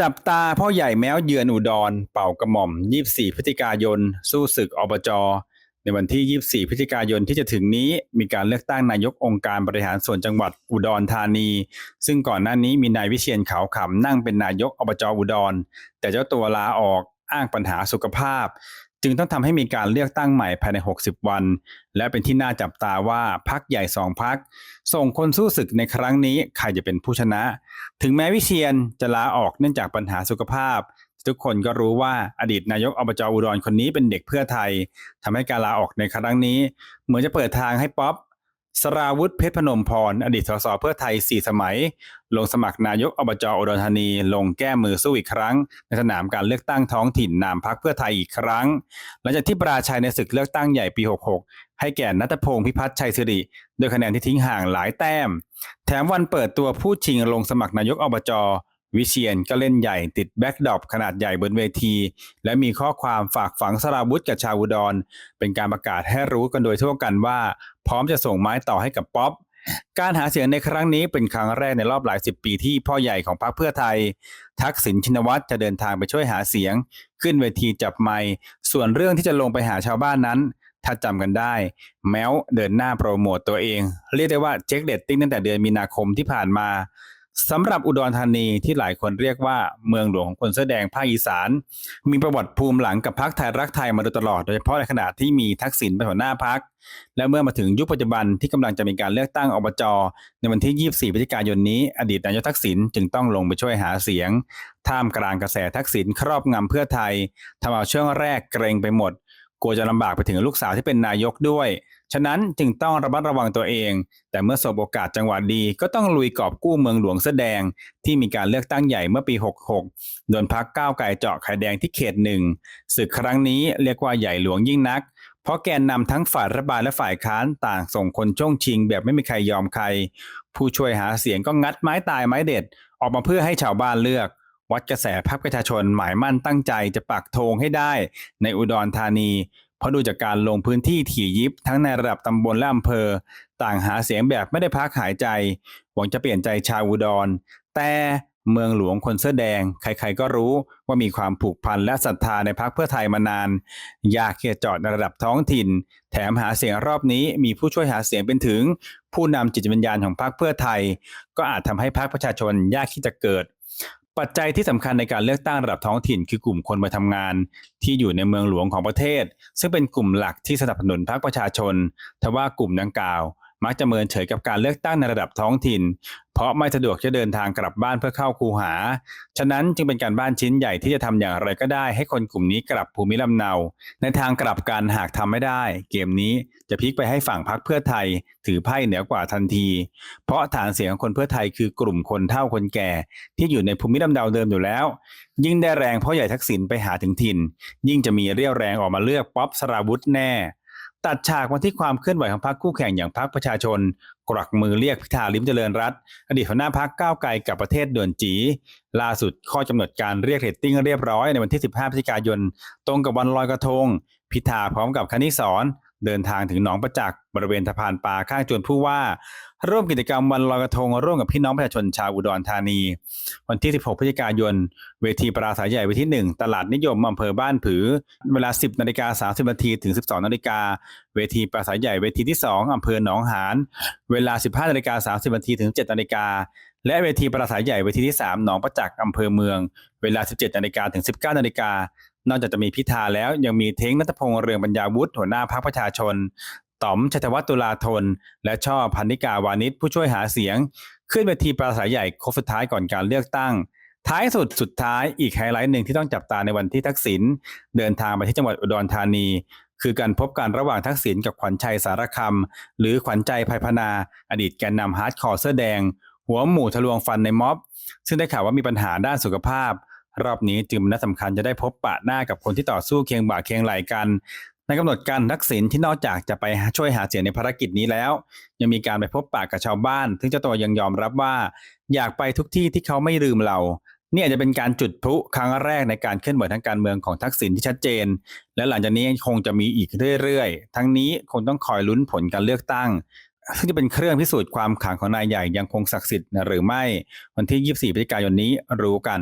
จับตาพ่อใหญ่แมวเยือนอุดร เป่ากระหม่อม 24 พฤศจิกายน สู้ศึกอบจ ในวันที่ 24 พฤศจิกายนที่จะถึงนี้มีการเลือกตั้งนายกองค์การบริหารส่วนจังหวัดอุดรธานี ซึ่งก่อนหน้านี้มีนายวิเชียนขาวขำนั่งเป็นนายกอบจอุดร แต่เจ้าตัวลาออกอ้างปัญหาสุขภาพ จึงต้องทำให้มีการเลือกตั้งใหม่ภายใน 60 วัน และเป็นที่น่าจับตาว่าพักใหญ่สองพัก ส่งคนสู้ศึกในครั้งนี้ใครจะเป็นผู้ชนะ ถึงแม้วิเชียนจะลาออกเนื่องจากปัญหาสุขภาพ ทุกคนก็รู้ว่าอดีตนายกอบจอุดรคนนี้เป็นเด็กเพื่อไทยทำให้การลาออกในครั้งนี้ เหมือนจะเปิดทางให้ป๊อป สราวุธเพชรพนมพร อดีตสสเพื่อไทย 4 สมัย ลงสมัครนายกอบจอุดรธานี ลงแก้มือสู้อีกครั้ง ในสนามการเลือกตั้งท้องถิ่นนามพักเพื่อไทยอีกครั้ง หลังจากที่ปราชัยในศึกเลือกตั้งใหญ่ปี 66 ให้แก่นัทพงศ์พิพัฒน์ชัยสิริโดยคะแนนที่ทิ้งห่างหลายแต้ม แถมวันเปิดตัวผู้ชิงลงสมัครนายกอบจ วิเชียนก็เล่นใหญ่ติดแบ็กดรอปขนาดใหญ่บนเวที และมีข้อความฝากฝังสราวุธกับชาวอุดรเป็นการประกาศให้รู้กันโดยทั่วกันว่า พร้อมจะส่งไม้ต่อให้กับป๊อปการหาเสียงในครั้งนี้เป็นครั้งแรกในรอบหลายสิบปีที่พ่อใหญ่ของพรรคเพื่อไทย ทักษิณชินวัตรจะเดินทางไปช่วยหาเสียง ขึ้นเวทีจับไมค์ส่วนเรื่องที่จะลงไปหาชาวบ้านนั้น ถ้าจำกันได้ แม้วเดินหน้าโปรโมตตัวเอง เรียกได้ว่าเช็คเดตติ้งตั้งแต่เดือนมีนาคมที่ผ่านมา สำหรับอุดรธานีที่หลายคนเรียกว่าเมืองหลวงของคนเสื้อแดงภาคอีสาน มีประวัติภูมิหลังกับพรรคไทยรักไทยมาโดยตลอดโดยเฉพาะในขณะที่มีทักษิณเป็นหัวหน้าพรรคและเมื่อมาถึงยุคปัจจุบันที่กำลังจะมีการเลือกตั้งอบจในวันที่ 24พฤศจิกายนนี้ อดีตนายกทักษิณจึงต้องลงไปช่วยหาเสียง ท่ามกลางกระแสทักษิณครอบงำเพื่อไทยทำเอาช่วงแรกเกรงไปหมด กลัวจะลำบากไปถึงลูกสาวที่เป็นนายกด้วย ฉะนั้นจึงต้องระมัดระวังตัวเอง แต่เมื่อสบโอกาสจังหวะดดีก็ต้องลุยกอบกู้เมืองหลวงแสดง ที่มีการเลือกตั้งใหญ่เมื่อปี 66 โดนพักก้าวไก่เจาะไข่แดงที่เขตหนึ่งศึกครั้งนี้เรียกว่าใหญ่หลวงยิ่งนัก เพราะแกนนำทั้งฝ่ายรัฐบาลและฝ่ายค้านต่างส่งคนช่วงชิง แบบไม่มีใครยอมใคร ผู้ช่วยหาเสียงก็งัดไม้ตายไม้เด็ด ออกมาเพื่อให้ชาวบ้านเลือก วัดกระแสพรรคประชาชนหมายมั่นตั้งใจจะปักธงให้ได้ในอุดรธานี เพราะดูจากการลงพื้นที่ถี่ยิบทั้งในระดับตำบลและอำเภอ ต่างหาเสียงแบบไม่ได้พักหายใจ หวังจะเปลี่ยนใจชาวอุดร แต่เมืองหลวงคนเสื้อแดง ใครๆก็รู้ว่ามีความผูกพันและศรัทธาในพรรคเพื่อไทยมานาน อยากเขียจอดในระดับท้องถิ่น แถมหาเสียงรอบนี้มีผู้ช่วยหาเสียงเป็นถึง ผู้นำจิตวิญญาณของพรรคเพื่อไทย ก็อาจทำให้พรรคประชาชนยากที่จะเกิด ปัจจัยที่สำคัญในการเลือกตั้งระดับท้องถิ่น คือกลุ่มคนมาทำงาน ที่อยู่ในเมืองหลวงของประเทศ ซึ่งเป็นกลุ่มหลักที่สนับสนุนพรรคประชาชน ทว่ากลุ่มดังกล่าว มักจะเมินเฉยกับการเลือกตั้งในระดับท้องถิ่น เพราะไม่สะดวกจะเดินทางกลับบ้านเพื่อเข้าคูหา ฉะนั้นจึงเป็นการบ้านชิ้นใหญ่ที่จะทำอย่างไรก็ได้ให้คนกลุ่มนี้กลับภูมิลำเนา ในทางกลับกันหากทำไม่ได้ เกมนี้จะพลิกไปให้ฝั่งพรรคเพื่อไทย ถือไพ่เหนือกว่าทันที เพราะฐานเสียงของคนเพื่อไทยคือกลุ่มคนเฒ่าคนแก่ ที่อยู่ในภูมิลำเนาเดิมอยู่แล้ว ยิ่งได้แรงเพราะใหญ่ทักษิณไปหาถึงถิ่น ยิ่งจะมีเรี่ยวแรงออกมาเลือกป๊อปสราวุธแน่ ตัดฉากมาที่ความเคลื่อนไหวของพรรคคู่แข่งอย่างพรรคประชาชน กรักมือเรียกพิธาลิมเจริญรัตอดีตหัวหน้าพรรคก้าวไกลกับประเทศด่วนจี ล่าสุดข้อกำหนดการเรียกเรตติ้งเรียบร้อยในวันที่ 15 พฤศจิกายน ตรงกับวันลอยกระทง พิธาพร้อมกับคณิสอน เดินทางถึงหนองประจักษ์บริเวณสะพานปลาข้างจวนผู้ว่า ร่วมกิจกรรมวันลอยกระทงร่วมกับพี่น้องประชาชนชาวอุดรธานี วันที่ 16 พฤศจิกายน เวทีปราศัยใหญ่เวทีหนึ่งตลาดนิยมอำเภอบ้านผือ เวลา 10นาฬิกา30นาทีถึง 12นาฬิกาเวทีปราศัยใหญ่เวทีที่ 2อำเภอหนองหานเวลา 15นาฬิกา30นาทีถึง7นาฬิกาและเวทีปราศัยใหญ่เวทีที่ 3 หนองประจักษ์อำเภอเมือง เวลา 17นาฬิกาถึง 19นาฬิกา นอกจากจะมีพิธาแล้วยังมีเท้งนัทพงษ์เรืองปัญญาวุฒิหัวหน้าพรรคประชาชนต๋อมชัยธวัฒน์ตุลาธน และช่อพันนิกาวานิชผู้ช่วยหาเสียง ขึ้นเวทีปราศัยใหญ่โค้งสุดท้ายก่อนการเลือกตั้ง ท้ายสุดสุดท้ายอีกไฮไลท์หนึ่งที่ต้องจับตาในวันที่ทักษิณเดินทางไปที่จังหวัดอุดรธานี คือการพบกันระหว่างทักษิณกับขวัญชัยสารคำหรือขวัญใจภัยพนา อดีตแกนนำฮาร์ดคอร์เสื้อแดง หัวหมู่ทะลวงฟันในม็อบ ซึ่งได้ข่าวว่ามีปัญหาด้านสุขภาพ รอบนี้จึงเป็นนัดสำคัญจะได้พบปะหน้ากับคนที่ต่อสู้เคียงบ่าเคียงไหลกัน ในกำหนดการทักษิณที่นอกจากจะไปช่วยหาเสียงในภารกิจนี้แล้ว ยังมีการไปพบปะกับชาวบ้าน ซึ่งเจ้าตัวยังยอมรับว่า อยากไปทุกที่ที่เขาไม่ลืมเรานี่อาจจะเป็นการจุดพลุครั้งแรกในการเคลื่อนไหวทางการเมืองของทักษิณที่ชัดเจน และหลังจากนี้คงจะมีอีกเรื่อยๆ ทั้งนี้คงต้องคอยลุ้นผลการเลือกตั้ง ซึ่งจะเป็นเครื่องพิสูจน์ความขังของนายใหญ่ยังคงศักดิ์สิทธิ์หรือไม่ วันที่ 24พฤศจิกายนนี้รู้กัน